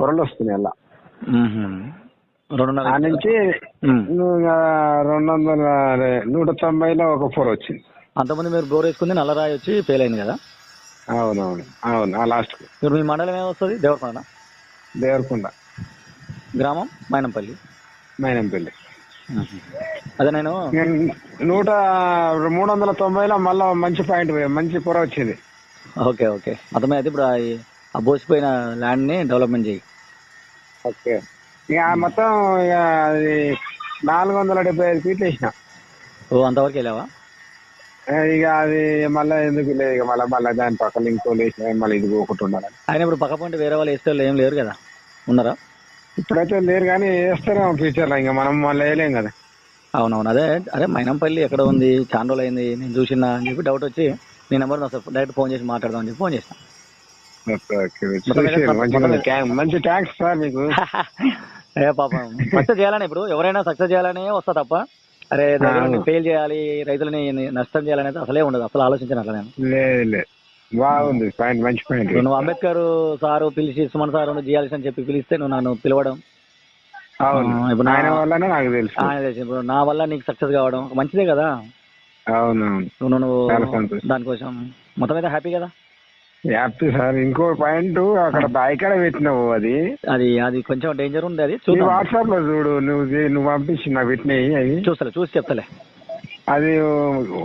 పొరలు వస్తున్నాయి అలా. ఆ నుంచి రెండు వందల నూట తొంభైలో ఒక పొర వచ్చింది. అంతకుముందు మీరు బోర్ వేసుకుంది నల్లరాయి వచ్చి ఫెయిల్ అయింది కదా? అవునవును అవును ఆ లాస్ట్ ఇప్పుడు మీ మండలం ఏమొస్తుంది? దేవరకొండ. దేవరకొండ. గ్రామం? మైనంపల్లి. మైనంపల్లి. అదే నేను నూట మూడు వందల తొంభైలో మళ్ళా మంచి పాయింట్ మంచి పొర వచ్చింది. Okay okay. అర్థమైతే ఇప్పుడు ఆ బోసిపోయిన ల్యాండ్ని డెవలప్మెంట్ చేయి. ఓకే. ఇక మొత్తం ఇక అది నాలుగు వందల డెబ్బై ఐదు ఫీట్లు వేసిన. ఓ అంతవరకు వెళ్ళావా? ఇక అది మళ్ళీ ఎందుకు లేదు ఇక మళ్ళీ మళ్ళీ దాని పక్కన ఇంకో వేసిన మళ్ళీ ఇది పోకుండా ఉండాలని. ఆయన ఇప్పుడు పక్క పంట వేరే వాళ్ళు వేస్తే వాళ్ళు ఏం లేరు కదా? ఉన్నారా? ఇప్పుడైతే లేరు కానీ వేస్తారేమో ఫ్యూచర్లో ఇంకా మనం మళ్ళీ వేయలేం కదా. అవునవును అదే అదే మైనంపల్లి ఎక్కడ ఉంది చాలా రోజులు అయింది నేను చూసినా అని చెప్పి డౌట్ వచ్చి నీ నెంబర్ డైరెక్ట్ ఫోన్ చేసి మాట్లాడదాం అని చెప్పి ఫోన్ చేసిన. మంచి థ్యాంక్స్ సార్ మీకు. ఏ పాపం సక్సెస్ చేయాలని ఇప్పుడు ఎవరైనా సక్సెస్ చేయాలని వస్తా తప్ప అరే అవును. ఫెయిల్ చేయాలి రైతులని నష్టం చేయాలని అయితే అసలే ఉండదు అసలు ఆలోచించాను అట్లా నేను. లేదు లేదు బాగుంది పాయింట్ మంచి పాయింట్. నువ్వు అంబేద్కర్ సారు పిలిచి సుమన్ సార్ చేయాల్సి అని చెప్పి పిలిస్తే నువ్వు నన్ను పిలవడం. అవును. ఇప్పుడు ఆయన వల్లనే నాకు తెలుసు. ఇప్పుడు నా వల్ల నీకు సక్సెస్ కావడం మంచిదే కదా. అవునవును. నువ్వు. దానికోసం మొత్తం అయితే హ్యాపీ కదా? హ్యాపీ సార్ ఇంకో పాయింట్ అక్కడ బాయికాడ పెట్టినావు అది. అది అది కొంచెం డేంజర్ ఉంది అది. నీ చూద్దాం. వాట్సాప్లో చూడు నువ్వు చే- నువ్వు పంపించి నాకు పెట్టినాయి అవి. చూస్తలే చూసి చెప్తలే. అది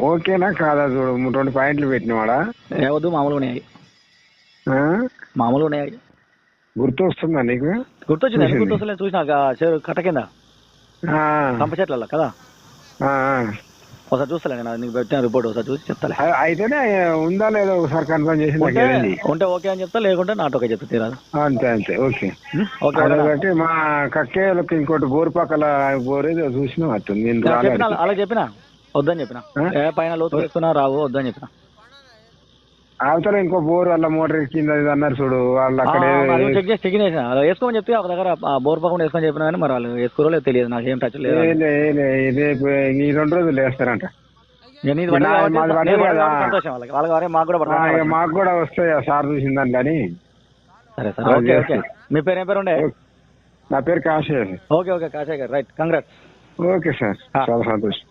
ఓకేనా కాదా చూడు రెండు పాయింట్లు పెట్టినవాడా ఏ వద్దు మామూలుగా ఉన్నాయి ఆ? మామూలుగా ఉన్నాయి గుర్తు వస్తుందా నీకు? గుర్తొచ్చింది? ఎందుకు చూసింది. గుర్తొస్తలే చూసిన ఆ చెరు కట్ట కింద. ఆ, కంప చెట్లలో కదా? ఆ, ఆ. ఒకసారి చూస్తలే నేను నీకు పెట్టిన రిపోర్ట్ ఒకసారి చూసి చెప్తాలే అ- అయితేనే ఉందా లేదా ఒకసారి కన్ఫర్మ్ చేసి నాకు ఉంటే ఇవ్వండి. ఉంటే ఓకే అని చెప్తా లేకుంటే నాట్ ఓకే చెప్తా తీరాదు. అంతే అంతే ఓకే. ఉం? ఓకే అదొకటి మా కక్కేళ్ళకి ఇంకోటి బోరు పక్కల బోర్ ఏదో చూసినా అట్టు నేను నేను రాలేదు. చెప్పిన అలా చెప్పిన? వద్దని చెప్పిన? ఆ? ఏ పైన లోతు వేసుకున్నా రావు వద్దని చెప్పిన? అవతల ఇంకో బోర్ వాళ్ళ మోటార్ కింద ఇది అన్నారు చూడు. వాళ్ళు అక్కడ అది చెక్ చేసి చెక్ చేసిన అలా వేసుకోమని చెప్తే ఒక దగ్గర బోర్ పక్కన వేసుకొని చెప్పినా కానీ మరి వాళ్ళు వేసుకోరో లేదో తెలియదు. నాకు ఏం టచ్ లేదు రేపు ఈ రెండు రోజులు వేస్తారంట. మాకు కూడా వస్తాయి సార్ చూసిందని కానీ. సరే సరే. అది ఓకే. ఓకే. మీ పేరు ఏం పేరు ఉండే? నా పేరు Kashi okay okay. Kasaiah garu. Right. Congrats. Okay sir. చాలా సంతోషం.